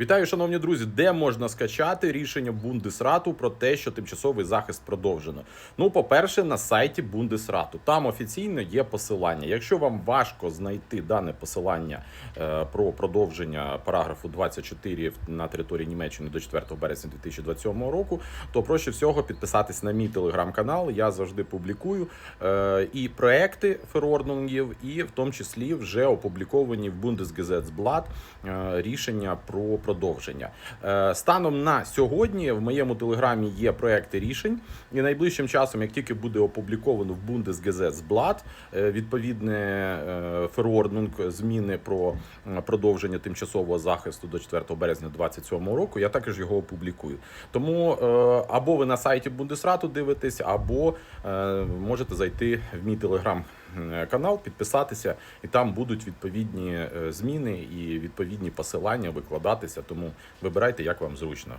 Вітаю, шановні друзі. Де можна скачати рішення Бундесрату про те, що тимчасовий захист продовжено? Ну, по-перше, на сайті Бундесрату. Там офіційно є посилання. Якщо вам важко знайти дане посилання е, про продовження параграфу 24 на території Німеччини до 4 березня 2027 року, то проще всього підписатись на мій телеграм-канал. Я завжди публікую е, і проекти ферордунгів, і в тому числі вже опубліковані в Bundesgesetzblatt е, рішення про продовження. Е, Станом на сьогодні в моєму телеграмі є проекти рішень, і найближчим часом, як тільки буде опубліковано в Bundesgesetzblatt е, відповідне е, ферорднунг зміни про продовження тимчасового захисту до 4 березня 2027 року, я також його опублікую. Тому або ви на сайті Бундесрату дивитесь, або можете зайти в мій телеграм канал, підписатися, і там будуть відповідні зміни і відповідні посилання викладатися. Тому вибирайте, як вам зручно.